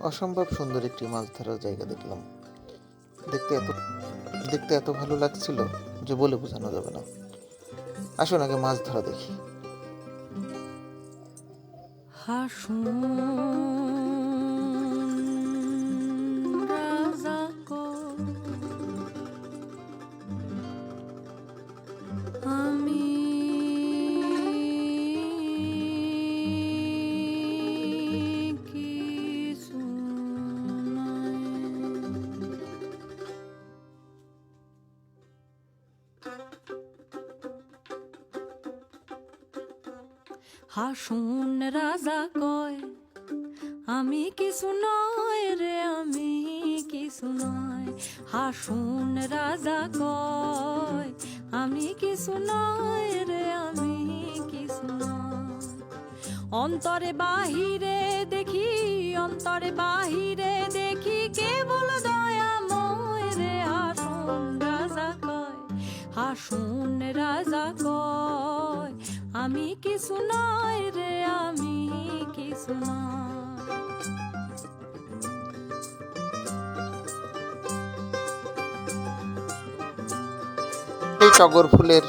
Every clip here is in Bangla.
অসম্ভব সুন্দর একটি মাছ ধরার জায়গা দেখলাম। দেখতে এত দেখতে এত ভালো লাগছিল যে বলে বোঝানো যাবে না। আসুন আগে মাছ ধরা দেখি। হাসুন হাসুন রাজা কয়, আমি কিছু নয় রে, আমি কিছু নয়। হাসুন রাজা কয়, আমি কিছু নয় রে, আমি কিছু নয়। অন্তরে বাহিরে দেখি, অন্তরে বাহিরে দেখি, কেবল আমি কিছু নয় রে, আমি কিছু নয়। এই টগর ফুলের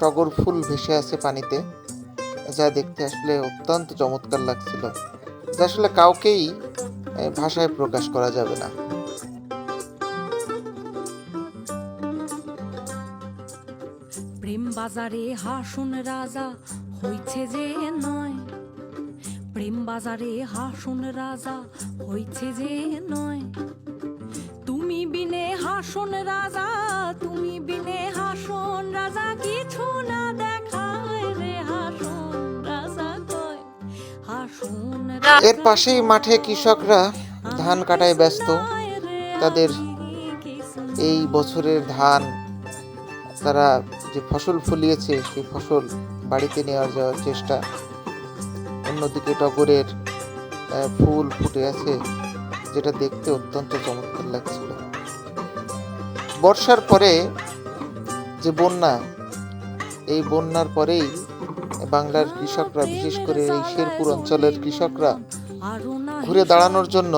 টগর ফুল ভেসে আছে পানিতে, যা দেখতে আসলে অত্যন্ত চমৎকার লাগছিল। যা আসলে কাউকেই ভাষায় প্রকাশ করা যাবে না। প্রেম বাজারে হাসুন রাজা, হইছে যে নয়। প্রেম বাজারে হাসুন রাজা, হইছে যে নয়। তুমি বিনে হাসুন রাজা, তুমি বিনে হাসুন রাজা, কিছু না দেখায় রে হাসুন রাজা কয়। হাসুন এর পাশেই মাঠে কৃষকরা ধান কাটায় ব্যস্ত। তাদের এই বছরের ধান তারা যে ফসল ফলিয়েছে, সেই ফসল বাড়িতে নেওয়ার যাওয়ার চেষ্টা। অন্যদিকে টগরের ফুল ফুটে আছে, যেটা দেখতে অত্যন্ত চমৎকার লাগছিল। বর্ষার পরে যে বন্যা, এই বন্যার পরেই বাংলার কৃষকরা, বিশেষ করে এই শেরপুর অঞ্চলের কৃষকরা ঘুরে দাঁড়ানোর জন্য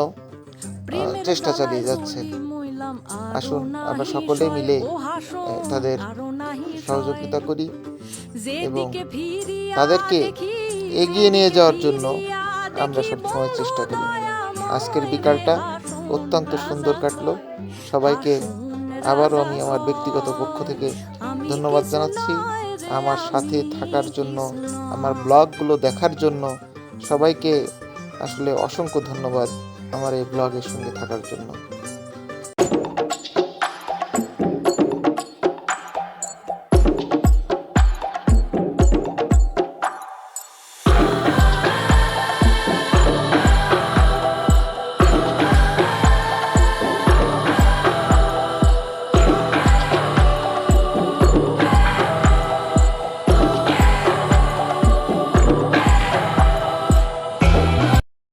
চেষ্টা চালিয়ে যাচ্ছে। আসুন, আমরা সকলে মিলে তাদের সহযোগিতা করি এবং তাদেরকে এগিয়ে নিয়ে যাওয়ার জন্য আমরা সবসময় চেষ্টা করি। আজকের বিকালটা অত্যন্ত সুন্দর কাটলো। সবাইকে আবারও আমি আমার ব্যক্তিগত পক্ষ থেকে ধন্যবাদ জানাচ্ছি। আমার সাথে থাকার জন্য আমার ব্লগগুলো দেখার জন্য সবাইকে আসলে অসংখ্য ধন্যবাদ আমার এই ব্লগের সঙ্গে থাকার জন্য।